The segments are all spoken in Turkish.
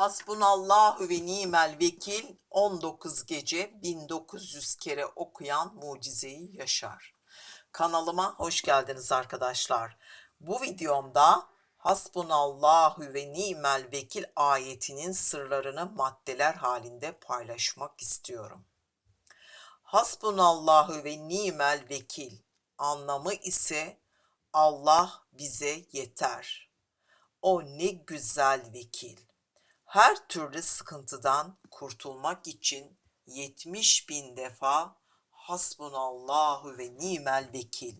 Hasbunallahu ve nimel vekil 19 gece 1900 kere okuyan mucizeyi yaşar. Kanalıma hoş geldiniz arkadaşlar. Bu videomda Hasbunallahu ve nimel vekil ayetinin sırlarını maddeler halinde paylaşmak istiyorum. Hasbunallahu ve nimel vekil anlamı ise Allah bize yeter. O ne güzel vekil. Her türlü sıkıntıdan kurtulmak için 70 bin defa Hasbunallahu ve nimel vekil.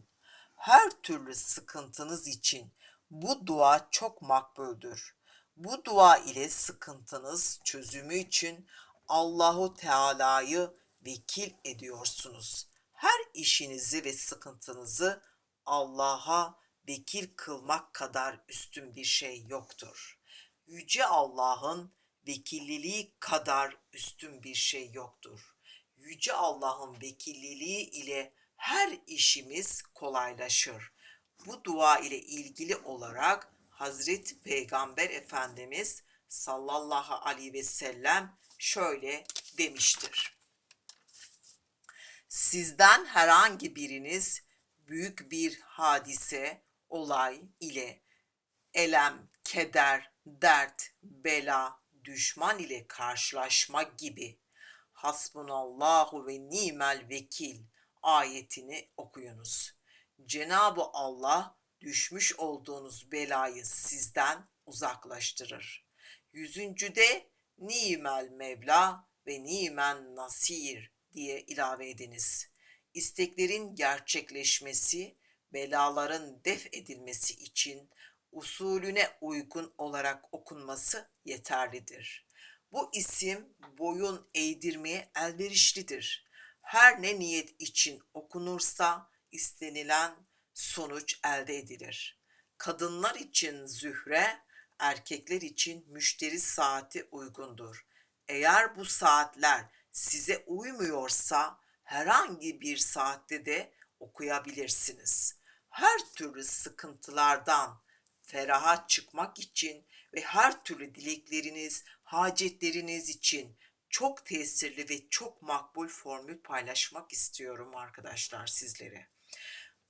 Her türlü sıkıntınız için bu dua çok makbuldür. Bu dua ile sıkıntınız çözümü için Allahu Teala'yı vekil ediyorsunuz. Her işinizi ve sıkıntınızı Allah'a vekil kılmak kadar üstün bir şey yoktur. Yüce Allah'ın vekilliliği kadar üstün bir şey yoktur. Yüce Allah'ın vekilliliği ile her işimiz kolaylaşır. Bu dua ile ilgili olarak Hazreti Peygamber Efendimiz sallallahu aleyhi ve sellem şöyle demiştir. Sizden herhangi biriniz büyük bir hadise, olay ile elem, keder, dert, bela, düşman ile karşılaşma gibi Hasbunallahu ve nimel vekil ayetini okuyunuz. Cenab-ı Allah düşmüş olduğunuz belayı sizden uzaklaştırır. Yüzüncüde nimel mevla ve nimen nasir diye ilave ediniz. İsteklerin gerçekleşmesi, belaların def edilmesi için usulüne uygun olarak okunması yeterlidir. Bu isim boyun eğdirmeye elverişlidir. Her ne niyet için okunursa istenilen sonuç elde edilir. Kadınlar için zühre, erkekler için müşteri saati uygundur. Eğer bu saatler size uymuyorsa herhangi bir saatte de okuyabilirsiniz. Her türlü sıkıntılardan feraha çıkmak için ve her türlü dilekleriniz, hacetleriniz için çok tesirli ve çok makbul formül paylaşmak istiyorum arkadaşlar sizlere.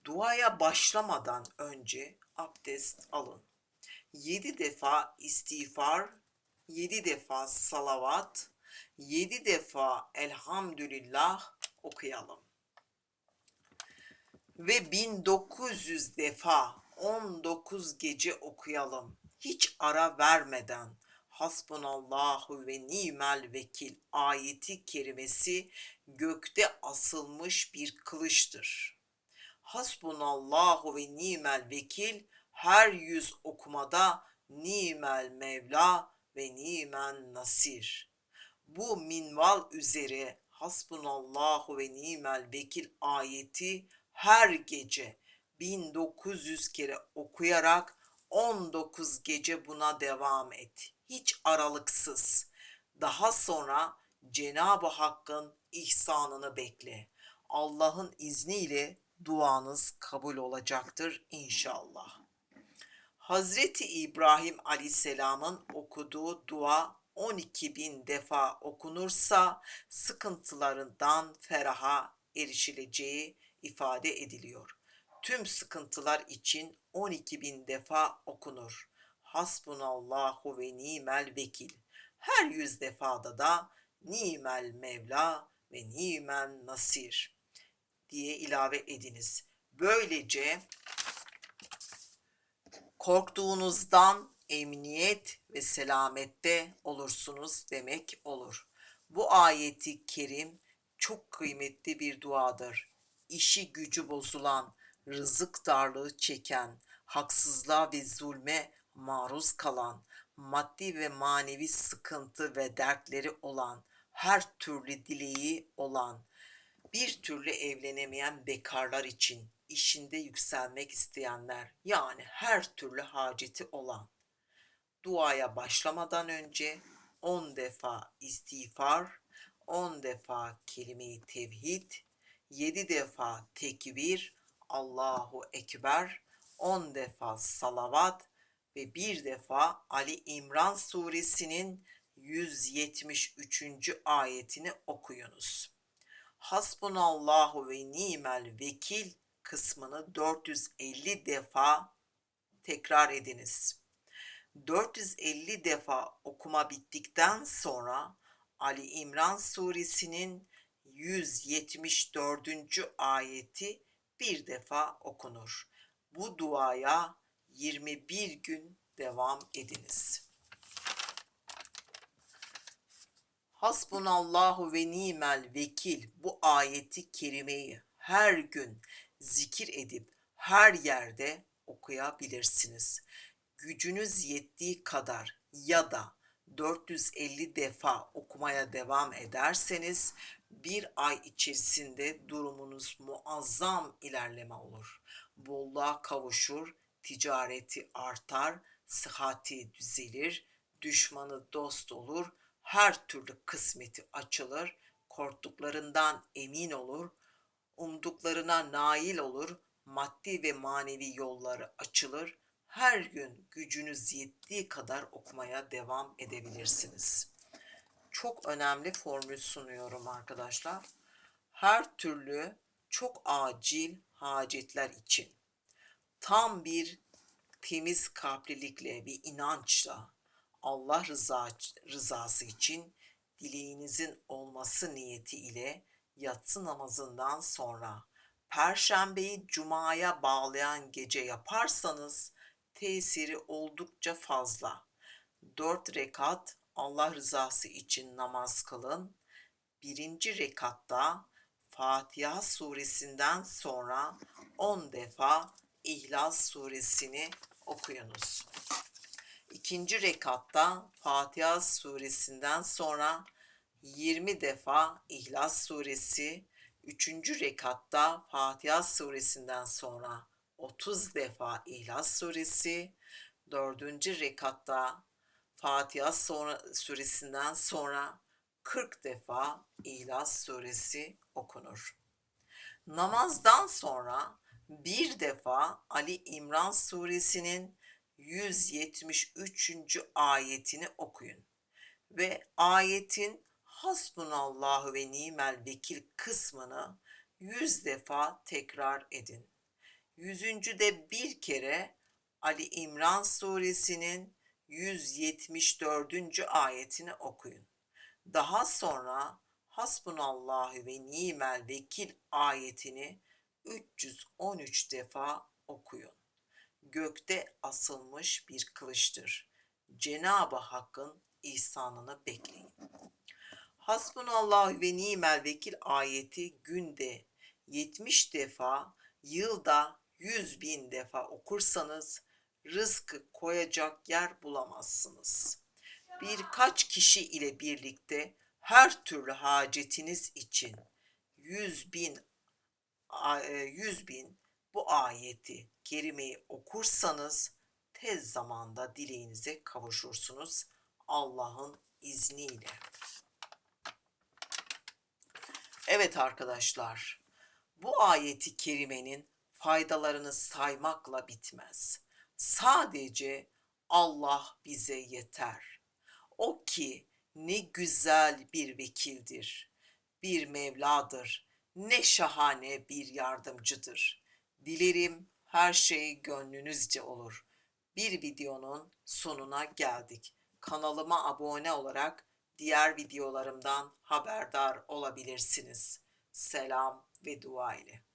Duaya başlamadan önce abdest alın. 7 defa istiğfar, 7 defa salavat, 7 defa elhamdülillah okuyalım. Ve 1900 defa 19 gece okuyalım. Hiç ara vermeden. Hasbunallahu ve nimel vekil ayeti kerimesi gökte asılmış bir kılıçtır. Hasbunallahu ve nimel vekil her yüz okumada nimel mevla ve nimen nasir. Bu minval üzere hasbunallahu ve nimel vekil ayeti her gece 1900 kere okuyarak 19 gece buna devam et. Hiç aralıksız. Daha sonra Cenab-ı Hakk'ın ihsanını bekle. Allah'ın izniyle duanız kabul olacaktır inşallah. Hazreti İbrahim Aleyhisselam'ın okuduğu dua 12 bin defa okunursa sıkıntılarından feraha erişileceği ifade ediliyor. Tüm sıkıntılar için 12 bin defa okunur. Hasbunallahu ve nimel vekil. Her yüz defada da nimel mevla ve nimen nasir diye ilave ediniz. Böylece korktuğunuzdan emniyet ve selamette olursunuz demek olur. Bu ayeti kerim çok kıymetli bir duadır. İşi gücü bozulan, rızık darlığı çeken, haksızlığa ve zulme maruz kalan, maddi ve manevi sıkıntı ve dertleri olan, her türlü dileği olan, bir türlü evlenemeyen bekarlar için, işinde yükselmek isteyenler, yani her türlü haceti olan, duaya başlamadan önce 10 defa istiğfar, 10 defa kelime-i tevhid, 7 defa tekbir, Allahu Ekber, 10 defa salavat ve bir defa Ali İmran suresinin 173. ayetini okuyunuz. Hasbunallahu ve nimel vekil kısmını 450 defa tekrar ediniz. 450 defa okuma bittikten sonra Ali İmran suresinin 174. ayeti bir defa okunur. Bu duaya 21 gün devam ediniz. Hasbunallahu ve nimel vekil bu ayeti kerimeyi her gün zikir edip her yerde okuyabilirsiniz. Gücünüz yettiği kadar ya da 450 defa okumaya devam ederseniz bir ay içerisinde durumunuz muazzam ilerleme olur. Bolluğa kavuşur, ticareti artar, sıhhati düzelir, düşmanı dost olur, her türlü kısmeti açılır, korktuklarından emin olur, umduklarına nail olur, maddi ve manevi yolları açılır. Her gün gücünüz yettiği kadar okumaya devam edebilirsiniz. Çok önemli formül sunuyorum arkadaşlar. Her türlü çok acil hacetler için tam bir temiz kalplilikle ve inançla Allah rıza, rızası için dileğinizin olması niyeti ile yatsı namazından sonra Perşembeyi Cuma'ya bağlayan gece yaparsanız tesiri oldukça fazla. Dört rekat Allah rızası için namaz kılın. Birinci rekatta Fatiha suresinden sonra 10 defa İhlas suresini okuyunuz. İkinci rekatta Fatiha suresinden sonra 20 defa İhlas suresi, üçüncü rekatta Fatiha suresinden sonra 30 defa İhlas suresi, dördüncü rekatta Fatiha sonra, suresinden sonra 40 defa İhlas suresi okunur. Namazdan sonra bir defa Ali İmran suresinin 173. ayetini okuyun ve ayetin Hasbunallahu ve nimel vekil kısmını yüz defa tekrar edin. Yüzüncüde bir kere Ali İmran suresinin 174. ayetini okuyun. Daha sonra Hasbunallahu ve nimel vekil ayetini 313 defa okuyun. Gökte asılmış bir kılıçtır. Cenab-ı Hakk'ın ihsanını bekleyin. Hasbunallah ve nimel vekil ayeti günde 70 defa, yılda 100 bin defa okursanız rızkı koyacak yer bulamazsınız. Birkaç kişi ile birlikte her türlü hacetiniz için 100 bin 100 bin bu ayeti kerimeyi okursanız tez zamanda dileğinize kavuşursunuz Allah'ın izniyle. Evet arkadaşlar, bu ayeti kerimenin faydalarını saymakla bitmez. Sadece Allah bize yeter. O ki ne güzel bir vekildir, bir Mevladır, ne şahane bir yardımcıdır. Dilerim her şey gönlünüzce olur. Bir videonun sonuna geldik. Kanalıma abone olarak diğer videolarımdan haberdar olabilirsiniz. Selam ve dua ile.